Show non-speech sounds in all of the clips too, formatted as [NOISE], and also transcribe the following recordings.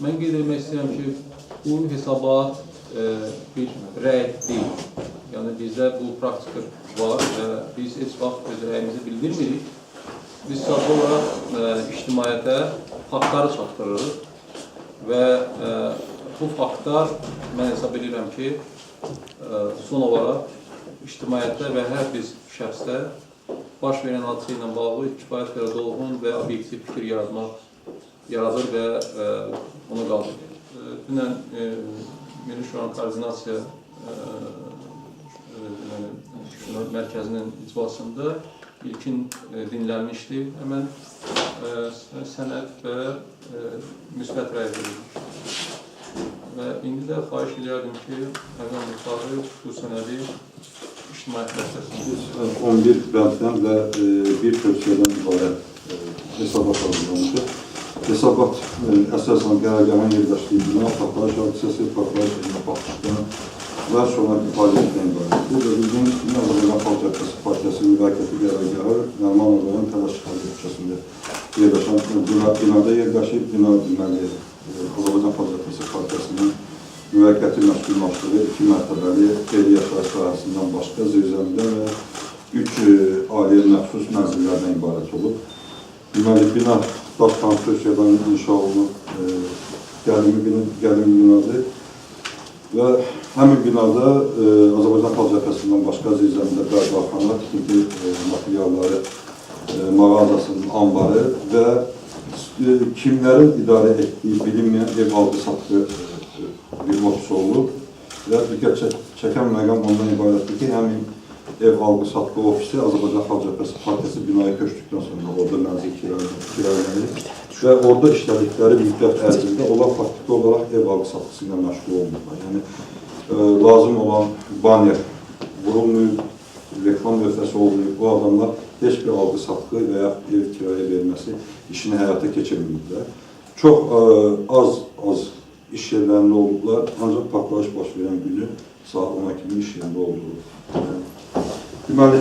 Mən qeyd etmək istəyirəm ki, bu hesabat e, bir rəy deyil. Yəni bizdə bu praktika var və biz heç vaxt öz rəyimizi bildirmirik. Biz sadəcə olaraq e, ictimaiyyətə faktları çatdırırıq və e, bu faktlar mən hesab edirəm ki, e, son olaraq ictimaiyyətdə və hər bir şəxsdə baş verən hadisə ilə bağlı kifayət qədər dolğun və obyektiv fikir yaratmaq yaradır və e, onu qaldırır. E, dünən e, Milli Şuranın Koordinasiya e, e, Şura Mərkəzinin iclasında ilkin e, dinlənmişdi. Həmən e, sənəd və e, müsbət rəy verilmişdi. Və indi də xahiş edərdim ki, Muxtarı bu sənədi ictimaiyyət dəstəsinə Biz 11 bənddən və e, bir tövsiyədən ibarət e, hesabat. Hesabat e, əsasən qərargahın yerləşdiyi bina, partlayış hadisəsi, partlayış elinə baxışdan və sonraki fəaliyyətdən ibarətdir. Və bizim Azərbaycan Xalq Cəbhəsi Partiyası müvəqqəti qərargahı Nərman Ağaların Təlaş Xalq küçəsində yerləşən bina, binada yerləşir. Bina deməli e, Azərbaycan Xalq Cəbhəsi Partiyasının müvəqqəti məşğullaşdığı iki mərtəbəli qeyri yaşayış sahəsindən başqa zirzəmidə və üç e, aliyə məxsus mənzillərdən ibarət olub. Deməli, bina daş konstruksiyadan inşa olunub, e, gəlimi bina, gəlimi binadır və həmin binada e, Azərbaycan Xalq Cəbhəsindən başqa zirzəmidə bərbaxana, tikinti e, materialları e, mağazasının ambarı və e, kimlərin idarə etdiyi bilinməyən ev aldı satqı e, bir ofis olub və diqqət çək çəkən məqam ondan ibarətdir ki, həmin ev alqı satqı ofisi Azərbaycan Xalq Cəbhəsi Partiyası binaya köçdükdən sonra orada mənzil kirayələnir və orada işlədikləri müddət ərzində onlar faktiki olaraq ev alqı satqısı ilə məşğul olmurlar. Yəni e, lazım olan banner vurulmayıb, reklam lövhəsi olmayıb, bu adamlar heç bir alqı satqı və ya ev kirayə verməsi işini həyata keçirməyiblər. Çox e, az az iş yerlərində olublar, ancaq partlayış baş verən günü saat 10-a kimi iş yerində oldular. Deməli,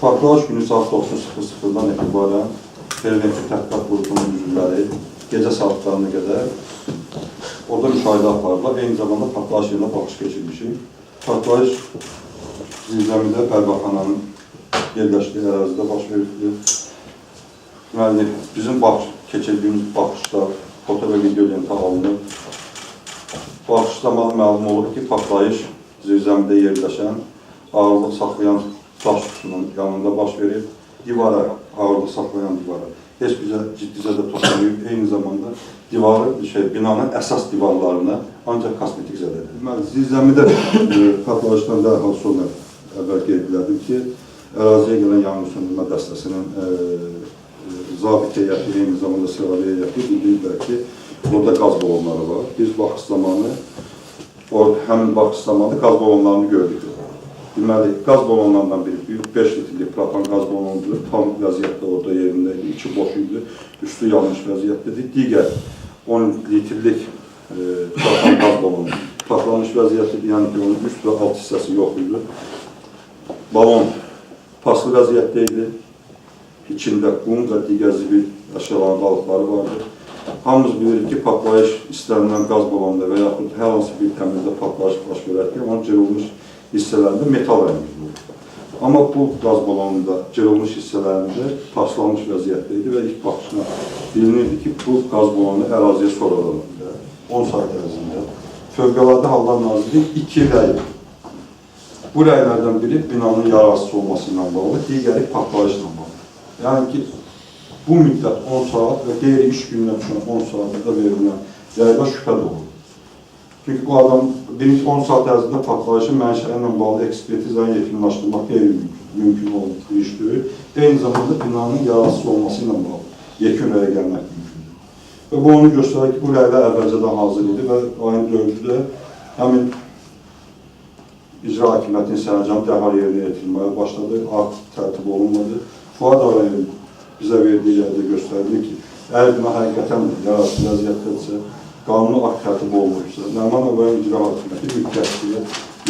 partlayış günü saat 9.00-dan etibarən Preventiv Tədqiqat Qrupunun üzvləri gecə saatlarına qədər orada müşahidə apardılar. Eyni zamanda partlayış yerinə baxış keçirmişik. Partlayış zirzəmidə Pərbaxananın yerləşdiyi ərazidə baş veribdir. Deməli, bizim bax, keçirdiyimiz baxışda foto və video lentə alınıb. Baxışda mə- məlum olur ki, partlayış zirzəmidə yerləşən ağırlıq saxlayan daş qutunun yanında baş verib, divara, ağırlıq saxlayan divara. Heç bizə ciddi zədə toxunmayıb, eyni zamanda divarı, şey, binanın əsas divarlarına ancaq kosmetik zədədir. Deməli, zirzəmidə e, partlayışdan dərhal sonra əvvəl qeyd ki, əraziyə gələn yanğın söndürmə dəstəsinin e, e, zabit heyəti, eyni zamanda sıravi heyəti bildiriblər ki, orada qaz balonları var. Biz baxış zamanı, o, həmin baxış zamanı qaz balonlarını gördük. Deməli, qaz balonlarından biri büyük 5 litrlik propan qaz balonudur. Tam vəziyyətdə orada yerində idi. İçi boş idi. Üstü yanmış vəziyyətdədir. Digər 10 litrlik e, propan qaz balonu partlamış vəziyyətdə, yəni ki, onun üst və alt hissəsi yox idi. Balon paslı vəziyyətdə idi. İçində qum və digər zibil əşyaların qalıqları vardı. Hamımız bilirik ki, partlayış istənilən qaz balonunda və yaxud hər hansı bir təmizdə partlayış baş verərkən onun cırılmış hissələrində metal rəngi olur. Amma bu qaz balonunda cırılmış hissələrində paslanmış vəziyyətdə idi və ilk baxışına bilinirdi ki, bu qaz balonu əraziyə sonradan 10 saat ərzində Fövqəladə Hallar Nazirliyi iki rəy Bu rəylərdən biri binanın yararsız olması ilə bağlı, digəri partlayışla bağlı. Yəni ki, bu müddət 10 saat və qeyri iş gününə düşən 10 saatında verilən rəylər şübhə doğurur. Çünki bu adam birinci 10 saat ərzində partlayışın mənşəyi ilə bağlı ekspertizanı yekunlaşdırmaq qeyri-mümkün mümkün olan bir iş deyil. Eyni zamanda binanın yararsız olması ilə bağlı yekun rəyə gəlmək mümkündür. Və bu onu göstərir ki, bu rəylər əvvəlcədən hazır idi və ayın 4-də həmin icra hakimiyyətinin sərəncamı dərhal yerinə yetirilməyə başladı, akt tərtib olunmadı. Fuad Ağayevin bizə verdiyi yerdə göstərdi ki, əgər bina həqiqətən yararsız vəziyyətdədirsə, qanuni akt tərtib olunmuşsa, Nəman Ağayevin icra hakimiyyəti müddətliyə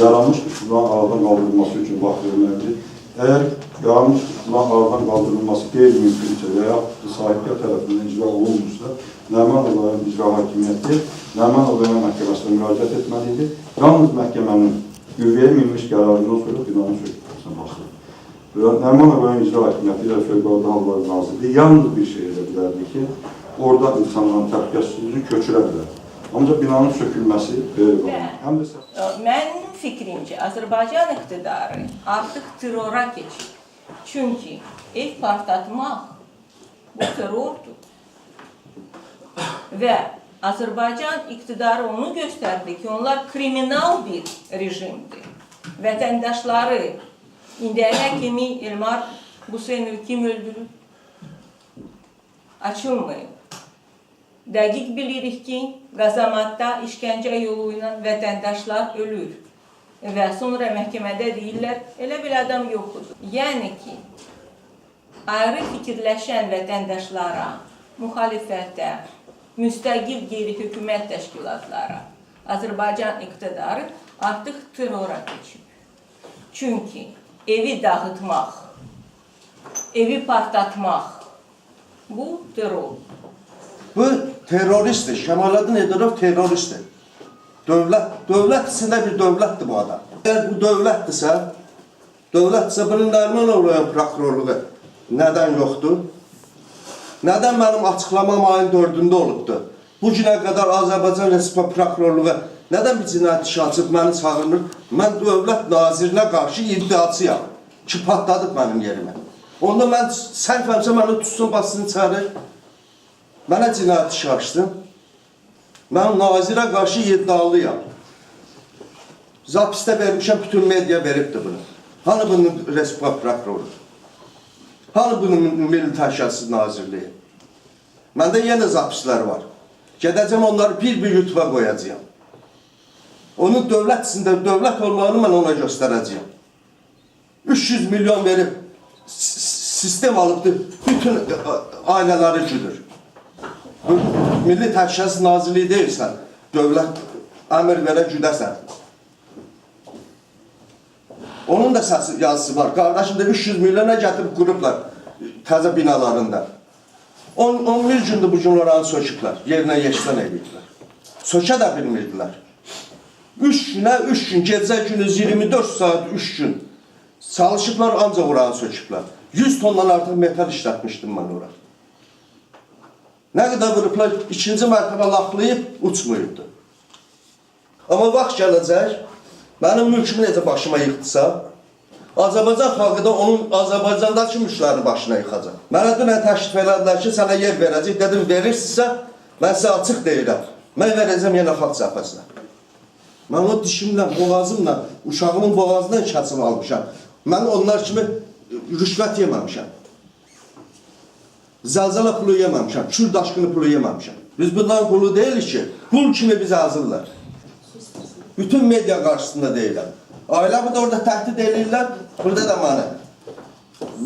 yaranmış üsulların aradan qaldırılması üçün vaxt verməlidir. Eğer qanunla aradan qaldırılması qeyri-mümkünsə və da sahibkar tərəfindən icra olunmuşsa, Nəmanov rayon icra hakimiyyəti Nəmanov rayon məhkəməsinə müraciət etməlidir. Yalnız məhkəmənin qüvvəyə minmiş qərarından sonra binanın sökülməsine başlayır. Və Nəmanov rayon icra hakimiyyəti ilə Fövqəladə Hallar Nazirliyi yalnız bir şey edə bilərdi ki, orada insanların təhlükəsizliyini köçürə bilər. Ancaq binanın sökülməsi qeyri-qanuni. Həm də Mənim fikrimcə Azərbaycan iqtidarı artıq terrora keçib. Çünki ev partlatmaq bu terrordur. Və Azərbaycan iqtidarı onu göstərdi ki, onlar kriminal bir rejimdir. Vətəndaşları indiyənə kimi Elmar Hüseynov kim öldürüb? Açılmayıb. Dəqiq bilirik ki, qazamatda işgəncə yolu ilə vətəndaşlar ölür. Və sonra məhkəmədə deyirlər, elə bir adam yoxdur. Yəni ki, ayrı fikirləşən vətəndaşlara, müxalifətə, müstəqil qeyri-hökumət təşkilatlara Azərbaycan iqtidarı artıq terrora keçib. Çünki evi dağıtmaq, evi partlatmaq bu terror. Bu teröristtir. Kemalettin Edirov teröristtir. Dövlət, dövlət içində bir dövlətdir bu adam. Eğer bu dövlətdirsə, dövlətdirsə bunun Nərmanov rayon prokurorluğu nədən yoxdur? Nədən mənim açıqlamam ayın 4-də olubdu? Bu günə qədər Azərbaycan Respublika prokurorluğu nədən bir cinayət işi açıb məni çağırmır? Mən dövlət nazirinə qarşı iddiaçıyam ki, patladıb mənim yerimə. Onda mən səhvəmsə məni tutsun, bassın içəri. Mənə cinayət işi açdın. Mən nazirə qarşı iddialıyam. Zapisdə vermişəm, bütün media veribdir bunu. Hani bunun Respublika prokuroru? Hani bunun Milli Təhlükəsizlik Nazirliyi? Məndə yenə zapislər var. Gedəcəm onları bir-bir YouTube'a qoyacağam. Onun dövlət içində dövlət olmağını mən ona göstərəcəyəm. 300 milyon verib sistem alıbdır, bütün ailələri güdür. Bu Milli Təhlükəsizlik Nazirliyi deyilsən, dövlət əmr verə güdəsən. Onun da səsi yazısı var. Qardaşım da 300 milyona gətirib qurublar təzə binalarında. 10 11 gündür bu gün oranı söküblər, yerinə yeşdən ediblər. Sökə də bilmirdilər. 3 günə 3 gün, gecə gündüz 24 saat 3 gün çalışıblar ancaq oranı söküblər. 100 tondan artıq metal işlətmişdim mən ora. Nə qədər vurublar, ikinci mərtəbə laxlayıb uçmuyubdu. Amma vaxt gələcək, mənim mülkümü necə başıma yıxdısa, Azərbaycan xalqı da onun Azərbaycandakı mülkləri başına yıxacaq. Mənə dünən təklif elədilər ki, sənə yer verəcək. Dedim, verirsinizsə, mən sizə açıq deyirəm. Mən verəcəm yenə xalq cəbhəsinə. Mən o dişimlə, boğazımla, uşağımın boğazından kəsib almışam. Mən onlar kimi rüşvət yeməmişəm. Zəlzələ pulu yeməmişəm, kür daşqını pulu yeməmişəm. Biz bundan pulu deyilik ki, pul kimi bizi azırlar. Bütün media qarşısında deyirəm. Ailəmi də orada təhdid edirlər, burada da mənə.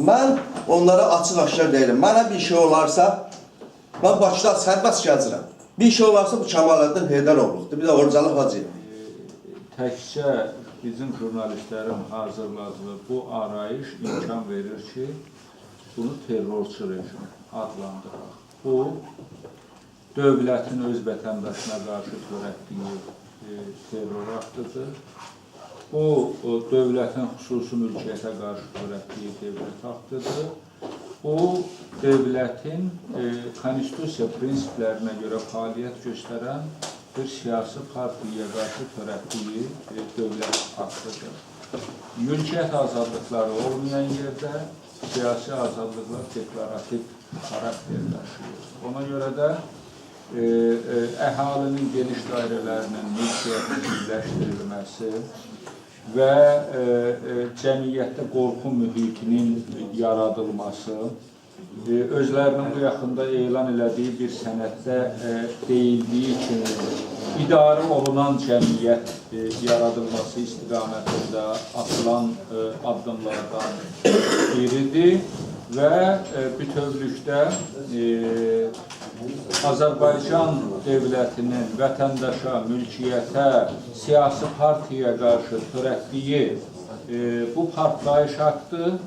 Mən onlara açıq aşkar deyirəm. Mənə bir şey olarsa, mən Bakıda sərbəst gəzirəm. Bir şey olarsa bu Kemaləddin Heydəroğluqdur. Bir də Orcalı Hacıyev. təkcə bizim jurnalistlərin hazırladığı bu arayış imkan verir ki, bunu terrorçu rejim adlandıraq. Bu, dövlətin öz vətəndaşına qarşı törətdiyi e, terror aktıdır. Bu, o, dövlətin xüsusi mülkiyyətə qarşı törətdiyi dövlət aktıdır. Bu, dövlətin e, konstitusiya prinsiplərinə görə fəaliyyət göstərən bir siyasi partiyaya qarşı törətdiyi e, dövlət aktıdır. Mülkiyyət azadlıqları olmayan yerdə siyasi azadlıqlar deklarativ xarakter daşıyır. Ona görə də e, e, əhalinin geniş dairələrinin mülkiyyətinin birləşdirilməsi və e, e, cəmiyyətdə qorxu mühitinin yaradılması, e, bu yaxında elan elədiyi bir sənəddə e, deyildiyi kimi olunan cəmiyyət e, yaradılması istiqamətində atılan e, addımlardan biridir və e, bütövlükdə e, Azərbaycan dövlətinin vətəndaşa, mülkiyyətə, siyasi partiyaya qarşı törətdiyi e, bu partlayış aktı,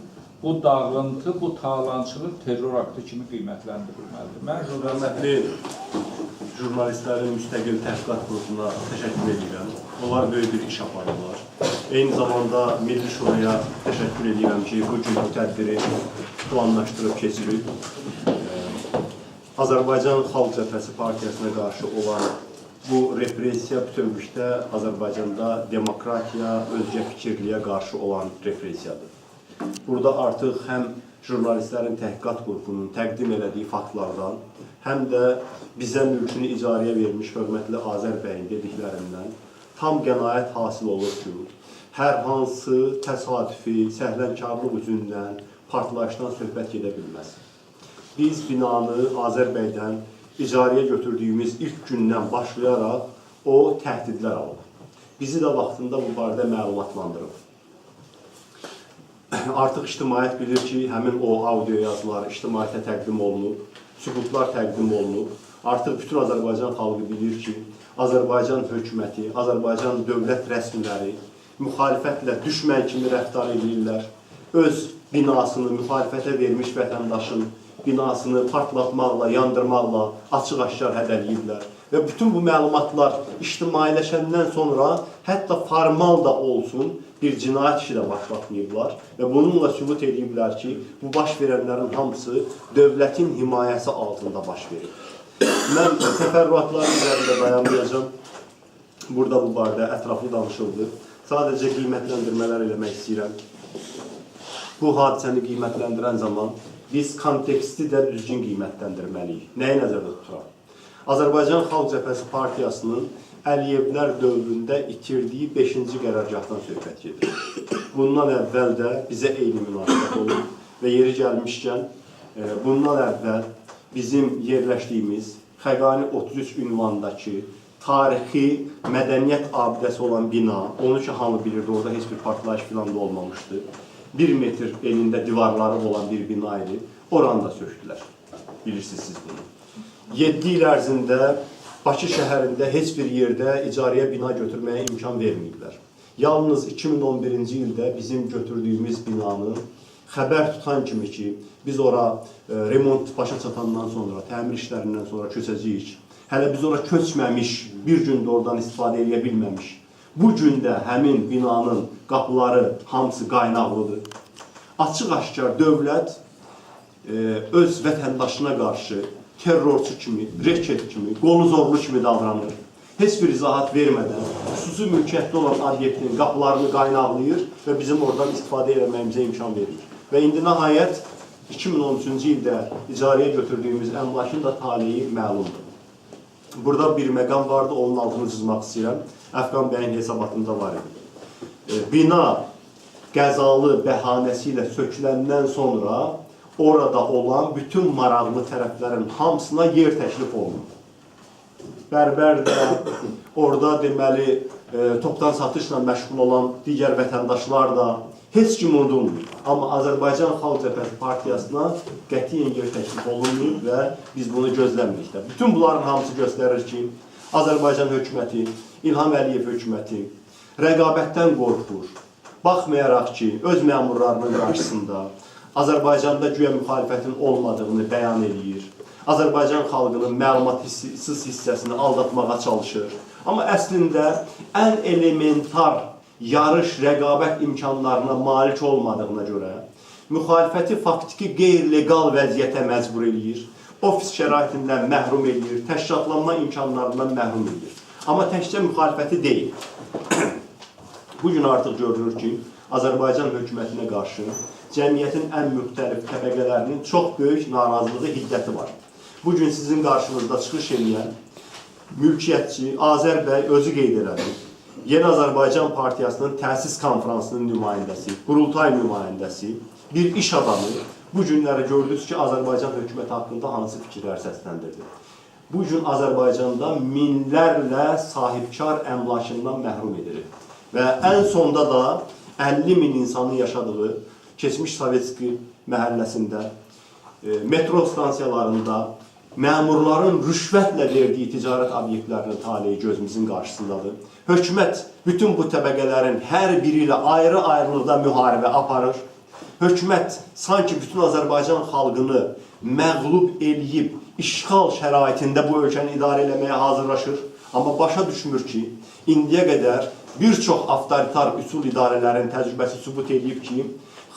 bu dağıntı, bu talançılıq terror aktı kimi qiymətləndirilməlidir. Mən jurnalistlər Hörmətli jurnalistlərin müstəqil təhqiqat qrupuna təşəkkür edirəm. Onlar böyük bir iş aparırlar. Eyni zamanda Milli Şuraya təşəkkür edirəm ki, bu gün tədbiri planlaşdırıb keçirib. Ee, Azərbaycan Xalq Cəbhəsi Partiyasına qarşı olan bu repressiya bütövlükdə Azərbaycanda demokratiya, özgə fikirliyə qarşı olan repressiyadır. Burada artıq həm jurnalistlərin təhqiqat qrupunun təqdim elədiyi faktlardan, həm də bizə mülkünü icarəyə vermiş hörmətli Azər bəyin dediklərindən tam qənaət hasil olur ki, hər hansı təsadüfi, səhlənkarlıq üzündən partlayışdan söhbət gedə bilməz. Biz binanı Azər bəydən icarəyə götürdüyümüz ilk gündən başlayaraq o təhdidlər alıb. Bizi də vaxtında bu barədə məlumatlandırıb. [CLEARS THROAT] Artıq ictimaiyyət bilir ki, həmin o audio yazılar ictimaiyyətə təqdim olunub, sübutlar təqdim olunub. Artıq bütün Azərbaycan xalqı bilir ki, Azərbaycan hökuməti, Azərbaycan dövlət rəsmiləri müxalifətlə düşmən kimi rəftar edirlər. Öz binasını müxalifətə vermiş vətəndaşın binasını partlatmaqla, yandırmaqla açıq-aşkar hədələyirlər. Və bütün bu məlumatlar ictimailəşəndən sonra hətta formal da olsun bir cinayət işi də başlatmayıblar və bununla sübut ediblər ki, bu baş verənlərin hamısı dövlətin himayəsi altında baş verir. Mən təfərrüatların üzərində dayanmayacağam. Burada bu barədə ətraflı danışıldı. Sadəcə qiymətləndirmələr eləmək istəyirəm. Bu hadisəni qiymətləndirən zaman biz konteksti də düzgün qiymətləndirməliyik. Nəyi nəzərdə tuturaq? Azərbaycan Xalq Cəbhəsi Partiyasının Əliyevlər dövründə itirdiyi 5-ci qərargahdan söhbət gedir. Bundan əvvəl də bizə eyni münasibət olub və yeri gəlmişkən e, bundan əvvəl bizim yerləşdiyimiz Xəqani 33 ünvanındakı tarixi mədəniyyət abidəsi olan bina, onu ki hamı bilirdi, orada heç bir partlayış filan da olmamışdı. Bir metr enində divarları olan bir bina idi. Oranı da söktülər. Bilirsiniz siz bunu. 7 il ərzində Bakı şəhərində heç bir yerdə icarəyə bina götürməyə imkan verməyiblər. Yalnız 2011-ci ildə bizim götürdüyümüz binanı xəbər tutan kimi ki, biz ora e, remont başa çatandan sonra, təmir işlərindən sonra köçəcəyik. Hələ biz ora köçməmiş, bir gün də oradan istifadə edə bilməmiş. Bu gün də həmin binanın qapıları hamısı qaynaqlıdır. Açıq-aşkar dövlət e, öz vətəndaşına qarşı terrorçu kimi, reket kimi, qolu zorlu kimi davranır. Heç bir izahat vermədən xüsusi mülkiyyətdə olan obyektin qapılarını qaynaqlayır və bizim oradan istifadə etməyimizə imkan verir. Və indi nəhayət 2013-cü ildə icarəyə götürdüyümüz əmlakın da taleyi məlumdur. Burada bir məqam vardı, onun altını çizmək istəyirəm. Əfqan bəyin hesabatında var idi. E, Bina qəzalı bəhanəsi ilə söküləndən sonra orada olan bütün maraqlı tərəflərin hamısına yer təklif olunur. Bərbər də, orada deməli e, topdan satışla məşğul olan digər vətəndaşlar da heç kim unudulmur. Amma Azərbaycan Xalq Cəbhəsi Partiyasına qətiyyən yer təklif olunmur və biz bunu gözləmirik də. Bütün bunların hamısı göstərir ki, Azərbaycan hökuməti, İlham Əliyev hökuməti rəqabətdən qorxur. Baxmayaraq ki, öz məmurlarının qarşısında Azərbaycanda güya müxalifətin olmadığını bəyan eləyir. Azərbaycan xalqının məlumatsız hissəsini aldatmağa çalışır. Amma əslində ən elementar yarış, rəqabət imkanlarına malik olmadığına görə müxalifəti faktiki qeyri-legal vəziyyətə məcbur eləyir. Ofis şəraitindən məhrum eləyir, təşkilatlanma imkanlarından məhrum eləyir. Amma təkcə müxalifəti deyil. [CLEARS THROAT] Bu gün artıq görünür ki, Azərbaycan hökumətinə qarşı cəmiyyətin ən müxtəlif təbəqələrinin çox böyük narazılığı, hiddəti var. Bu gün sizin qarşınızda çıxış edən mülkiyyətçi Azər özü qeyd elədi. Yeni Azərbaycan Partiyasının təsis konfransının nümayəndəsi, qurultay nümayəndəsi, bir iş adamı bu günləri gördünüz ki, Azərbaycan hökuməti haqqında hansı fikirlər səsləndirdi. Bu gün Azərbaycanda minlərlə sahibkar əmlakından məhrum edilir. Və ən sonda da 50 min insanın yaşadığı keçmiş Sovetski məhəlləsində, e, metro stansiyalarında məmurların rüşvətlə verdiyi ticarət obyektlərinin taleyi gözümüzün qarşısındadır. Hökumət bütün bu təbəqələrin hər biri ilə ayrı-ayrılıqda müharibə aparır. Hökumət sanki bütün Azərbaycan xalqını məğlub eləyib, işğal şəraitində bu ölkəni idarə etməyə hazırlaşır. Amma başa düşmür ki, indiyə qədər bir çox avtoritar üsul idarələrin təcrübəsi sübut edib ki,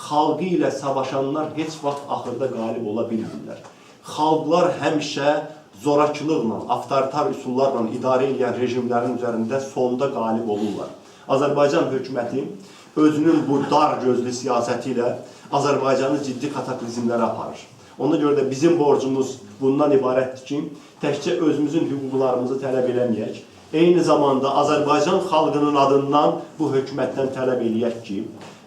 xalqı ilə savaşanlar heç vaxt axırda qalib ola bilmirlər. Xalqlar həmişə zorakılıqla, avtoritar üsullarla idarə edən rejimlərin üzərində sonda qalib olurlar. Azərbaycan hökuməti özünün bu dar gözlü siyasəti ilə Azərbaycanı ciddi kataklizmlərə aparır. Ona görə də bizim borcumuz bundan ibarətdir ki, təkcə özümüzün hüquqlarımızı tələb eləməyək, eyni zamanda Azərbaycan xalqının adından bu hökumətdən tələb eləyək ki,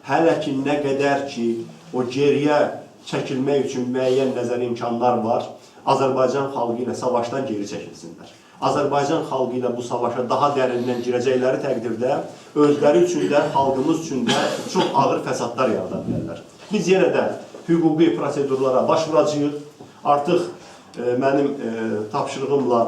hələ ki nə qədər ki o geriyə çəkilmək üçün müəyyən nəzəri imkanlar var, Azərbaycan xalqı ilə savaşdan geri çəkilsinlər. Azərbaycan xalqı ilə bu savaşa daha dərindən girəcəkləri təqdirdə özləri üçün də, xalqımız üçün də çox ağır fəsadlar yarada. Biz yenə də hüquqi prosedurlara başvuracağıq. Artıq e, mənim e, tapşırığımla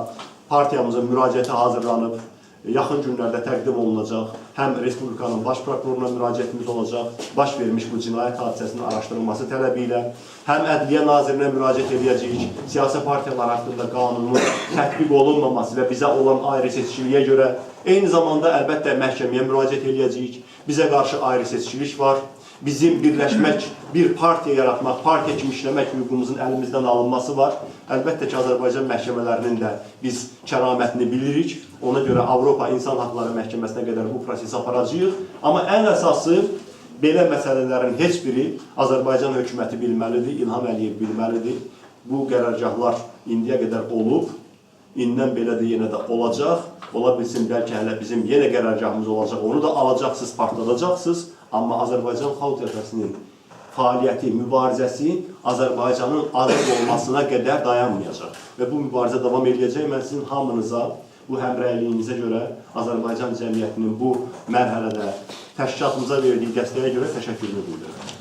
partiyamızın müraciəti hazırlanıb, yaxın günlərdə təqdim olunacaq. Həm Respublikanın baş prokuroruna müraciətimiz olacaq, baş vermiş bu cinayət hadisəsinin araşdırılması tələbi ilə, həm Ədliyyə Nazirinə müraciət edəcəyik, siyasi partiyalar haqqında qanunun [COUGHS] tətbiq olunmaması və bizə olan ayrı seçkiliyə görə, eyni zamanda əlbəttə məhkəməyə müraciət edəcəyik. Bizə qarşı ayrı seçkilik var. Bizim birləşmək, bir partiya yaratmaq, partiya kimi işləmək hüququmuzun əlimizdən alınması var. Əlbəttə ki, Azərbaycan məhkəmələrinin də biz kəramətini bilirik. Ona görə Avropa İnsan Haqları Məhkəməsinə qədər bu prosesi aparacağıq. Amma ən əsası belə məsələlərin heç biri Azərbaycan hökuməti bilməlidir, İlham Əliyev bilməlidir. Bu qərargahlar indiyə qədər olub, indən belə də yenə də olacaq. Ola bilsin bəlkə hələ bizim yenə qərargahımız olacaq. Onu da alacaqsınız, partladacaqsınız. Amma Azərbaycan Xalq Cəbhəsinin fəaliyyəti, mübarizəsi Azərbaycanın azad olmasına qədər dayanmayacaq. Və bu mübarizə davam edəcək. Mən sizin hamınıza bu həmrəyliyinizə görə Azərbaycan cəmiyyətinin bu mərhələdə təşkilatımıza verdiyi dəstəyə görə təşəkkürümü bildirirəm.